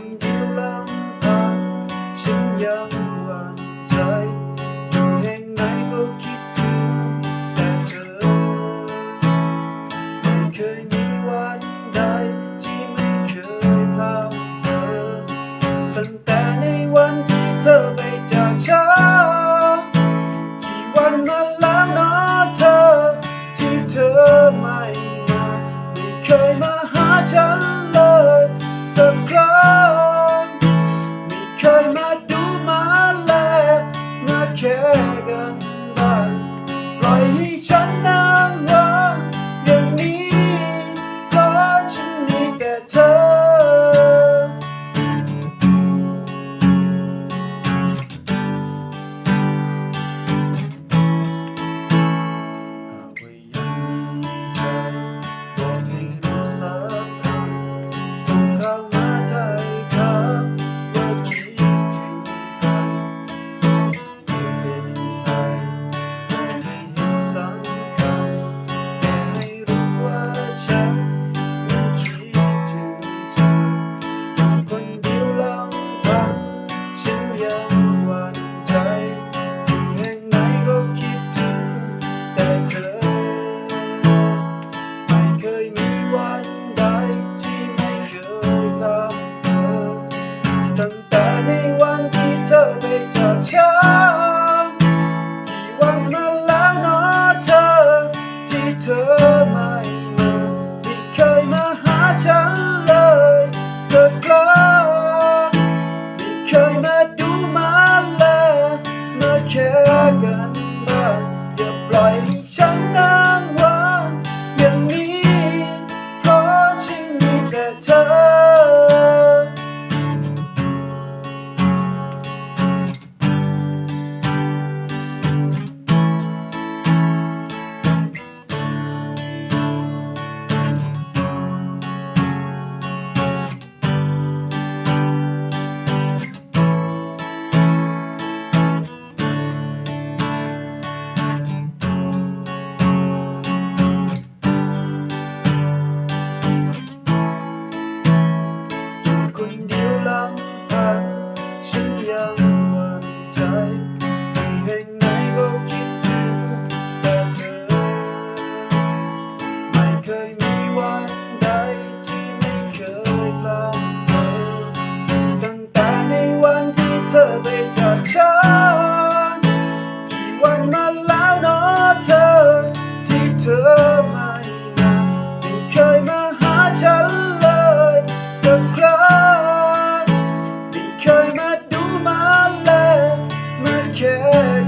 one. Bye. ั้งแต่ในวันที่เธอไปจากฉันกี่วันมาแล้วนะเธอ ที่เธอไม่มาไม่เคยมาหาฉันเลยสักครั้งไม่เคยมา care.